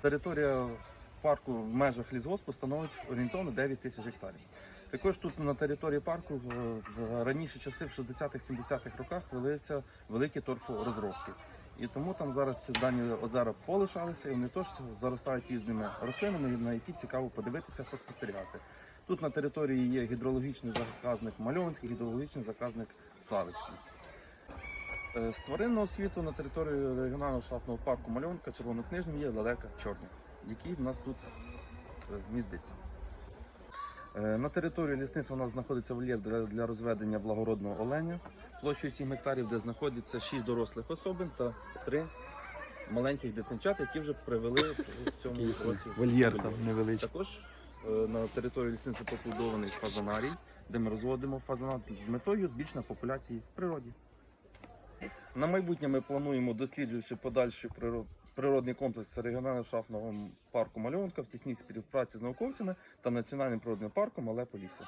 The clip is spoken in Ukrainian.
Територія парку в межах лісгоспу становить орієнтовно 9 тисяч гектарів. Також тут на території парку в- раніші часи, в 60-70-х роках, велися великі торфорозробки. І тому там зараз дані озера полишалися і вони теж заростають різними рослинами, на які цікаво подивитися, поспостерігати. Тут на території є гідрологічний заказник Мальовинський, гідрологічний заказник Савицький. Е, З тваринного світу на території регіонального шахтного парку Мальовника червонокнижним є лелека чорний, який в нас тут е, гніздиться. Е, На території лісництва у нас знаходиться вольєр для, розведення благородного оленя площею 7 гектарів, де знаходиться 6 дорослих особин та 3 маленьких дитинчат, які вже привели в цьому році. Вольєр там невеличкий. Також е, на території лісництва побудований фазанарій, де ми розводимо фазанат з метою збільшення популяції в природі. На майбутнє ми плануємо, досліджуючи подальший приро- природний комплекс регіонального шафного парку Мальовника в тісній співпраці з науковцями та національним природним парком Мале Полісся.